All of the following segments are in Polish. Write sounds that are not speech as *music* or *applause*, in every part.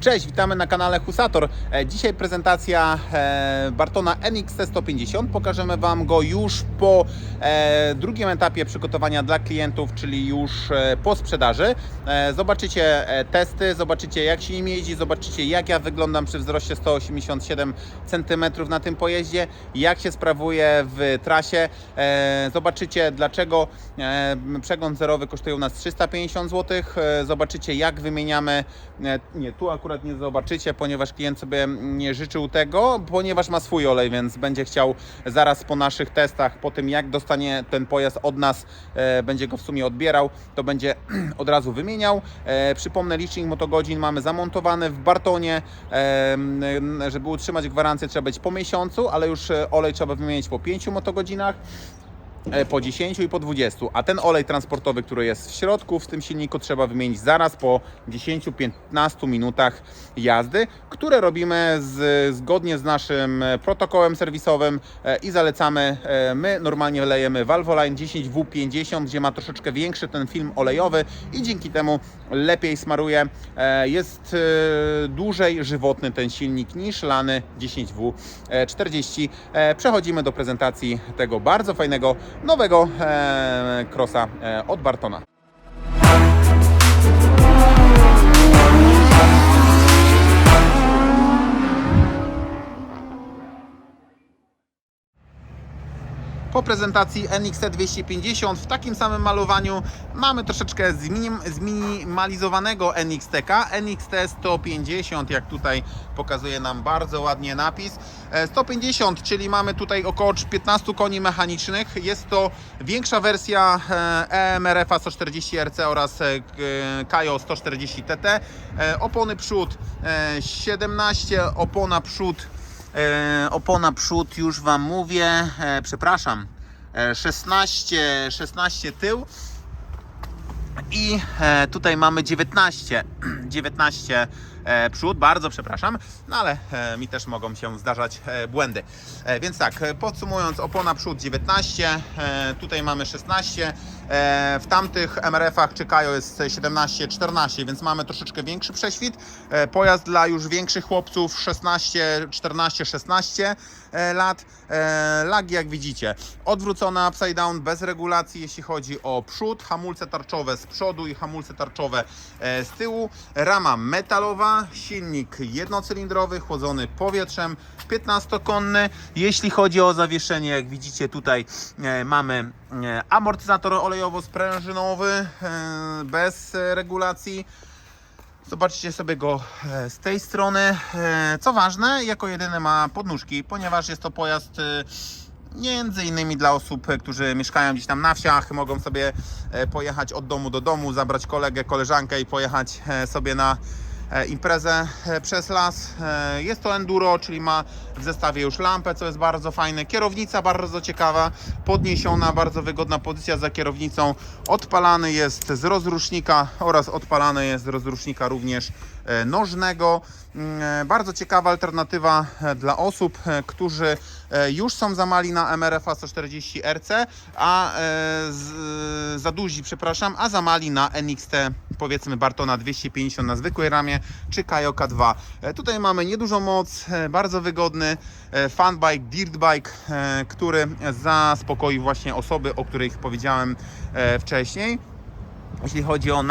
Cześć, witamy na kanale Husator. E, Dzisiaj prezentacja e, Bartona NXT 150. Pokażemy Wam go już po e, drugim etapie przygotowania dla klientów, czyli już po sprzedaży. Zobaczycie testy, zobaczycie jak się nim jeździ, zobaczycie jak ja wyglądam przy wzroście 187 cm na tym pojeździe, jak się sprawuje w trasie. Zobaczycie dlaczego przegląd zerowy kosztuje u nas 350 zł. Zobaczycie jak wymieniamy, nie tu akurat nie zobaczycie, ponieważ klient sobie nie życzył tego, ponieważ ma swój olej, więc będzie chciał zaraz po naszych testach, po tym jak dostanie ten pojazd od nas, e, będzie go w sumie odbierał, to będzie *clears throat* od razu wymieniał. E, Przypomnę, licznik motogodzin mamy zamontowany w Bartonie, e, żeby utrzymać gwarancję trzeba być po miesiącu, ale już e, olej trzeba wymienić po 5 motogodzinach po 10 i po 20, a ten olej transportowy, który jest w środku w tym silniku trzeba wymienić zaraz po 10-15 minutach jazdy, które robimy z, zgodnie z naszym e, protokołem serwisowym e, i zalecamy, e, my normalnie lejemy Valvoline 10W50, gdzie ma troszeczkę większy ten film olejowy i dzięki temu lepiej smaruje, E, jest e, dłużej żywotny ten silnik niż lany 10W40. E, Przechodzimy do prezentacji tego bardzo fajnego nowego crossa e, od Bartona. Po prezentacji NXT 250 w takim samym malowaniu mamy troszeczkę zminim, zminimalizowanego NXTK. NXT 150, jak tutaj pokazuje nam bardzo ładnie napis. E, 150, czyli mamy tutaj około 15 koni mechanicznych. Jest to większa wersja e, EMRF-a 140 RC oraz e, Kajo 140 TT. E, Opony przód e, 17, opona przód E, opona przód już Wam mówię, e, przepraszam, e, 16, 16 tył i e, tutaj mamy 19, 19 *clears throat* e, przód, bardzo przepraszam, no ale e, mi też mogą się zdarzać błędy. Więc tak, podsumując, opona przód 19, e, tutaj mamy 16, e, w tamtych MRF-ach czy Kajo jest 17-14, więc mamy troszeczkę większy prześwit. Pojazd dla już większych chłopców 16, 14, 16 e, lat. Lagi jak widzicie, odwrócona upside down bez regulacji, jeśli chodzi o przód, hamulce tarczowe z przodu i hamulce tarczowe e, z tyłu, rama metalowa, silnik jednocylindrowy, chłodzony powietrzem, 15-konny. Jeśli chodzi o zawieszenie, jak widzicie tutaj e, mamy e, amortyzator olejowo-sprężynowy bez regulacji. Zobaczcie sobie go z tej strony. Co ważne, jako jedyny ma podnóżki, ponieważ jest to pojazd między innymi dla osób, którzy mieszkają gdzieś tam na wsiach, mogą sobie e, pojechać od domu do domu, zabrać kolegę, koleżankę i pojechać e, sobie na e, imprezę przez las. Jest to enduro, czyli ma w zestawie już lampę, co jest bardzo fajne. Kierownica bardzo ciekawa, podniesiona, bardzo wygodna pozycja za kierownicą. Odpalany jest z rozrusznika oraz odpalany jest z rozrusznika również e, nożnego. Mm, e, Bardzo ciekawa alternatywa e, dla osób, którzy już są za mali na MRF-a 140 RC, a z, za duzi, przepraszam, a za mali na NXT powiedzmy Bartona 250 na zwykłej ramie, czy Kajoka 2. E, Tutaj mamy niedużą moc, bardzo wygodny e, funbike, dirtbike, e, który zaspokoi właśnie osoby, o których powiedziałem e, wcześniej. Jeśli chodzi o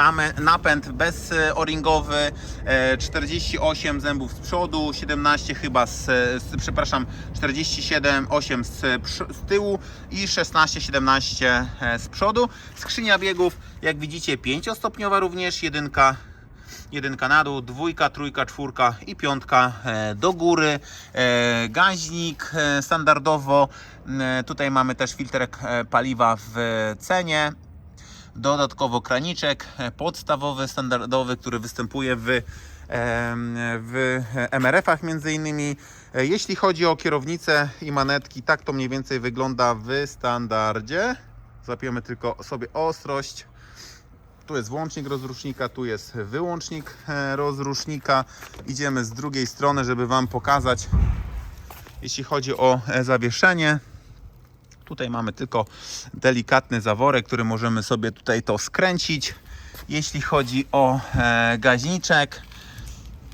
napęd bezoringowy, e, 48 zębów z przodu, 17 chyba z, z przepraszam, 47, 8 z, z tyłu i 16, 17 e, z przodu. Skrzynia biegów, jak widzicie, 5-stopniowa również, jedynka jedynka na dół, dwójka, trójka, czwórka i piątka e, do góry. E, Gaźnik e, standardowo. Tutaj mamy też filtrek paliwa w cenie. Dodatkowo kraniczek podstawowy, standardowy, który występuje w, w MRF-ach między innymi. Jeśli chodzi o kierownicę i manetki, tak to mniej więcej wygląda w standardzie. Złapiemy tylko sobie ostrość. Tu jest włącznik rozrusznika, tu jest wyłącznik e, rozrusznika. Idziemy z drugiej strony, żeby Wam pokazać, jeśli chodzi o e, zawieszenie. Tutaj mamy tylko delikatny zaworek, który możemy sobie tutaj to skręcić. Jeśli chodzi o e, gaźniczek,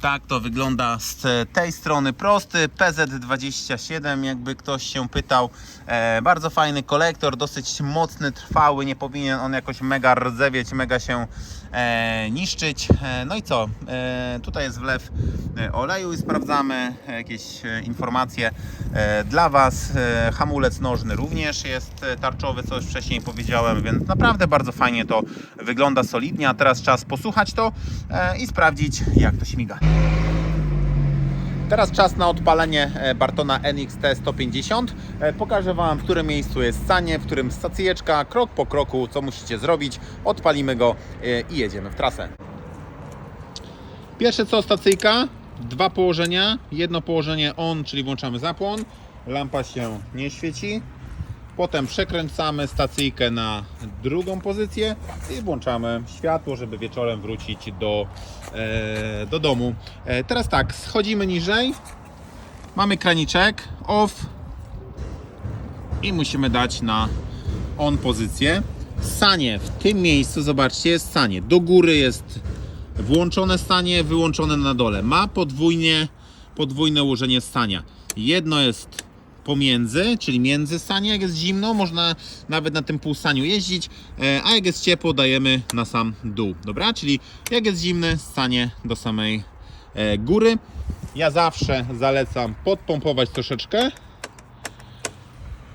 Tak to wygląda z tej strony prosty PZ27, jakby ktoś się pytał. E, bardzo fajny kolektor, dosyć mocny, trwały, nie powinien on jakoś mega rdzewieć, mega się niszczyć. E, no i co? E, tutaj jest wlew e, oleju i sprawdzamy jakieś e, informacje e, dla Was. E, hamulec nożny również jest e, tarczowy, co już wcześniej powiedziałem, więc naprawdę bardzo fajnie to wygląda solidnie. A teraz czas posłuchać to e, i sprawdzić, jak to śmiga. Teraz czas na odpalenie e, Bartona NXT 150. E, Pokażę Wam, w którym miejscu jest stanie, w którym stacyjeczka, krok po kroku, co musicie zrobić. Odpalimy go e, i jedziemy w trasę. Pierwsze co stacyjka, dwa położenia. Jedno położenie on, czyli włączamy zapłon. Lampa się nie świeci. Potem przekręcamy stacyjkę na drugą pozycję i włączamy światło, żeby wieczorem wrócić do, e, do domu. E, teraz tak, schodzimy niżej. Mamy kraniczek off i musimy dać na on pozycję. Sanie w tym miejscu, zobaczcie, jest sanie. Do góry jest włączone stanie, wyłączone na dole. Ma podwójnie, podwójne ułożenie stania. Jedno jest pomiędzy, czyli między stanie, jak jest zimno, można nawet na tym półstaniu jeździć, e, a jak jest ciepło, dajemy na sam dół. Dobra, czyli jak jest zimny, stanie do samej e, góry. Ja zawsze zalecam podpompować troszeczkę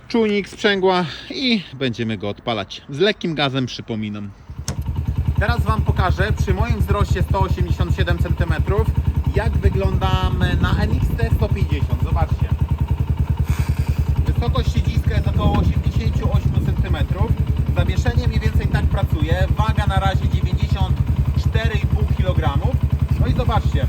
czujnik sprzęgła i będziemy go odpalać z lekkim gazem, przypominam. Teraz Wam pokażę przy moim wzroście 187 cm jak wyglądam na NXT 150. Zobaczcie. Wysokość siedziska jest około 88 cm. Zawieszenie mniej więcej tak pracuje. Waga na razie 94,5 kg. No i zobaczcie.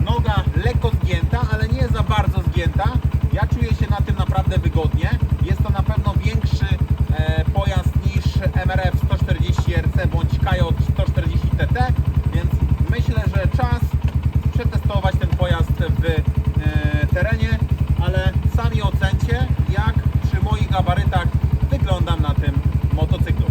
Noga lekko zgięta, ale nie za bardzo zgięta. Ja czuję się na tym naprawdę wygodnie. Jest to na pewno większy e, pojazd niż MRF 140 RC bądź Kajot 140 TT, więc myślę, że czas przetestować ten pojazd w e, terenie, ale sami ocencie, jak przy moich gabarytach wyglądam na tym motocyklu.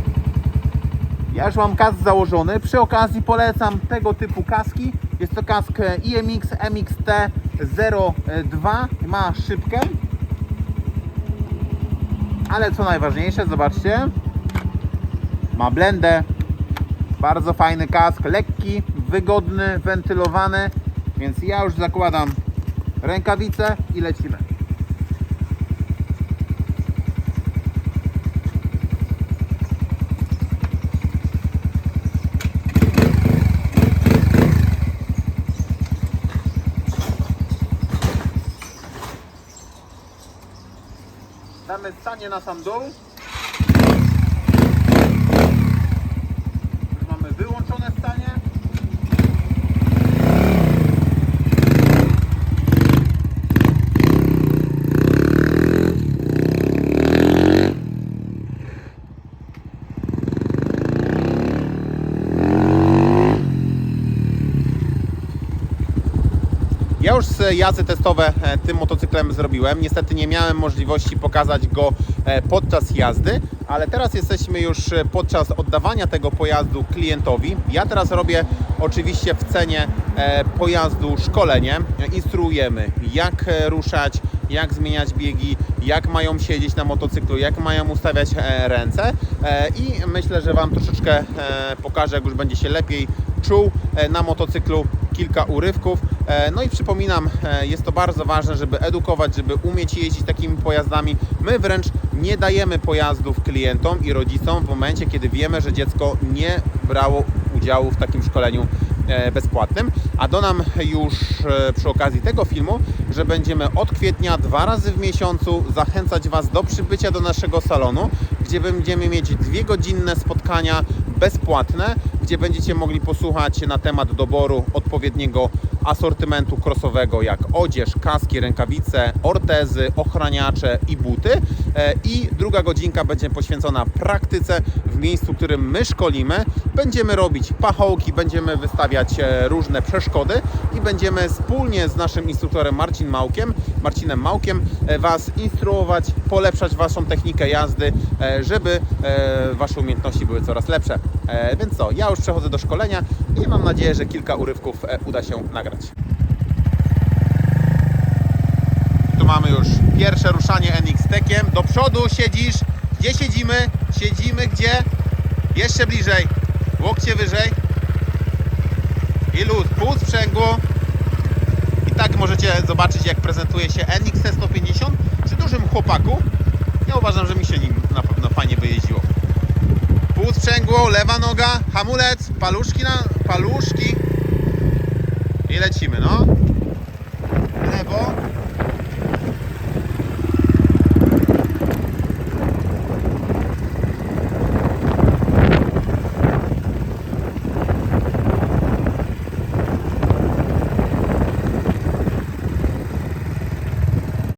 Ja już mam kask założony. Przy okazji polecam tego typu kaski. Jest to kask IMX MXT02. Ma szybkę. Ale co najważniejsze, zobaczcie. Ma blendę. Bardzo fajny kask. Lekki, wygodny, wentylowany. Więc ja już zakładam rękawice i lecimy. Damy stanie na sam dół. Już mamy wyłączone stanie. Ja już jazdy testowe e, tym motocyklem zrobiłem. Niestety nie miałem możliwości pokazać go e, podczas jazdy, ale teraz jesteśmy już e, podczas oddawania tego pojazdu klientowi. Ja teraz robię oczywiście w cenie pojazdu szkolenie. Instruujemy jak ruszać, jak zmieniać biegi, jak mają siedzieć na motocyklu, jak mają ustawiać ręce i myślę, że Wam troszeczkę pokażę, jak już będzie się lepiej czuł na motocyklu kilka urywków. E, No i przypominam, e, jest to bardzo ważne, żeby edukować, żeby umieć jeździć takimi pojazdami. My wręcz nie dajemy pojazdów klientom i rodzicom w momencie, kiedy wiemy, że dziecko nie brało udziału w takim szkoleniu e, bezpłatnym. A dodam już przy okazji tego filmu, że będziemy od kwietnia dwa razy w miesiącu zachęcać Was do przybycia do naszego salonu, gdzie będziemy mieć dwie godzinne spotkania bezpłatne, gdzie będziecie mogli posłuchać na temat doboru odpowiedniego asortymentu crossowego, jak odzież, kaski, rękawice, ortezy, ochraniacze i buty. E, I druga godzinka będzie poświęcona praktyce w miejscu, w którym my szkolimy. Będziemy robić pachołki, będziemy wystawiać e, różne przeszkody i będziemy wspólnie z naszym instruktorem Marcin Małkiem, Marcinem Małkiem e, Was instruować, polepszać Waszą technikę jazdy, e, żeby e, Wasze umiejętności były coraz lepsze. Więc co, ja już przechodzę do szkolenia i mam nadzieję, że kilka urywków uda się nagrać. Tu mamy już pierwsze ruszanie NX Tekiem. Do przodu siedzisz. Gdzie siedzimy? Siedzimy gdzie? Jeszcze bliżej. Łokcie wyżej. I luz. Pół sprzęgło. I tak możecie zobaczyć, jak prezentuje się NX T150 przy dużym chłopaku. Ja uważam, że mi się nim na pewno fajnie by jeździło. Pół sprzęgło, lewa noga, hamulec, paluszki na paluszki. I lecimy, no.